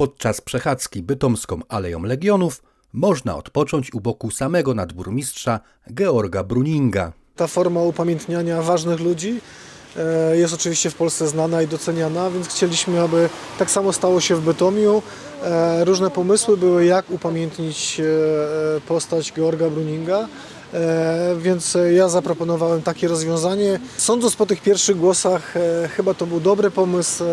Podczas przechadzki bytomską Aleją Legionów można odpocząć u boku samego nadburmistrza Georga Bruninga. Ta forma upamiętniania ważnych ludzi e, jest oczywiście w Polsce znana i doceniana, więc chcieliśmy, aby tak samo stało się w Bytomiu. E, Różne pomysły były, jak upamiętnić e, postać Georga Bruninga. Więc ja zaproponowałem takie rozwiązanie. Sądząc po tych pierwszych głosach, chyba to był dobry pomysł.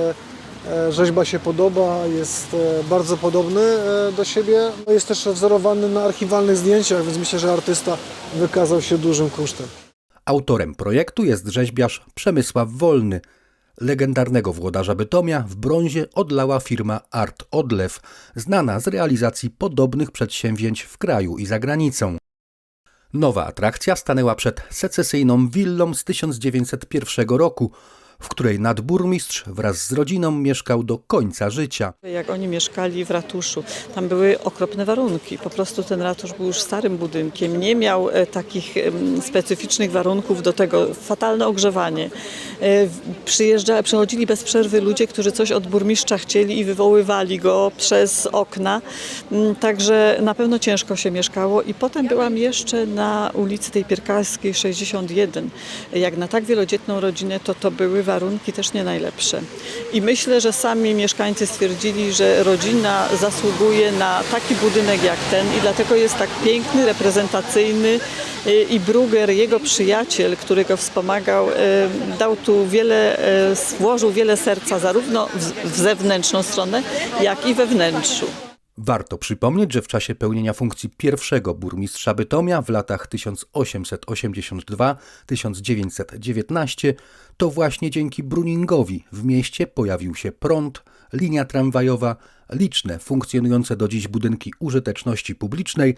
E, Rzeźba się podoba, jest e, bardzo podobny e, do siebie. Jest też wzorowany na archiwalnych zdjęciach, więc myślę, że artysta wykazał się dużym kosztem. Autorem projektu jest rzeźbiarz Przemysław Wolny. Legendarnego włodarza Bytomia w brązie odlała firma Art Odlew, znana z realizacji podobnych przedsięwzięć w kraju i za granicą. Nowa atrakcja stanęła przed secesyjną willą z 1901 roku, w której nadburmistrz wraz z rodziną mieszkał do końca życia. Jak oni mieszkali w ratuszu, tam były okropne warunki. Po prostu ten ratusz był już starym budynkiem, nie miał e, takich specyficznych warunków do tego, fatalne ogrzewanie. E, Przyjeżdża, przychodzili bez przerwy ludzie, którzy coś od burmistrza chcieli i wywoływali go przez okna. Mm, Także na pewno ciężko się mieszkało i potem byłam jeszcze na ulicy tej Pierkalskiej 61. Jak na tak wielodzietną rodzinę, to to były warunki też nie najlepsze. I myślę, że sami mieszkańcy stwierdzili, że rodzina zasługuje na taki budynek jak ten i dlatego jest tak piękny, reprezentacyjny y, i Bruger, jego przyjaciel, który go wspomagał, y, dał tu wiele, y, włożył wiele serca zarówno w zewnętrzną stronę, jak i we wnętrzu. Warto przypomnieć, że w czasie pełnienia funkcji pierwszego burmistrza Bytomia w latach 1882-1919 to właśnie dzięki Bruningowi w mieście pojawił się prąd, linia tramwajowa, liczne funkcjonujące do dziś budynki użyteczności publicznej,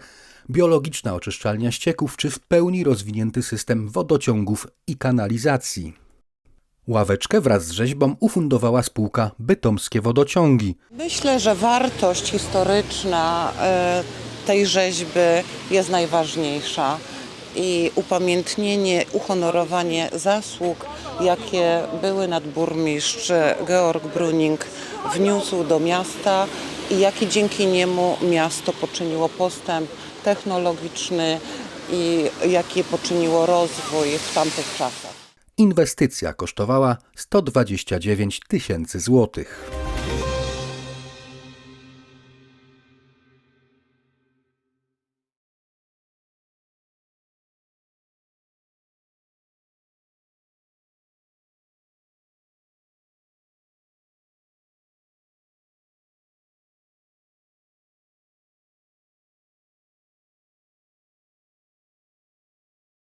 biologiczna oczyszczalnia ścieków czy w pełni rozwinięty system wodociągów i kanalizacji. Ławeczkę wraz z rzeźbą ufundowała spółka Bytomskie Wodociągi. Myślę, że wartość historyczna e, tej rzeźby jest najważniejsza i upamiętnienie, uhonorowanie zasług, jakie były nadburmistrz Georg Bruning wniósł do miasta i jaki dzięki niemu miasto poczyniło postęp technologiczny i jaki poczyniło rozwój w tamtych czasach. Inwestycja kosztowała 129 tysięcy złotych.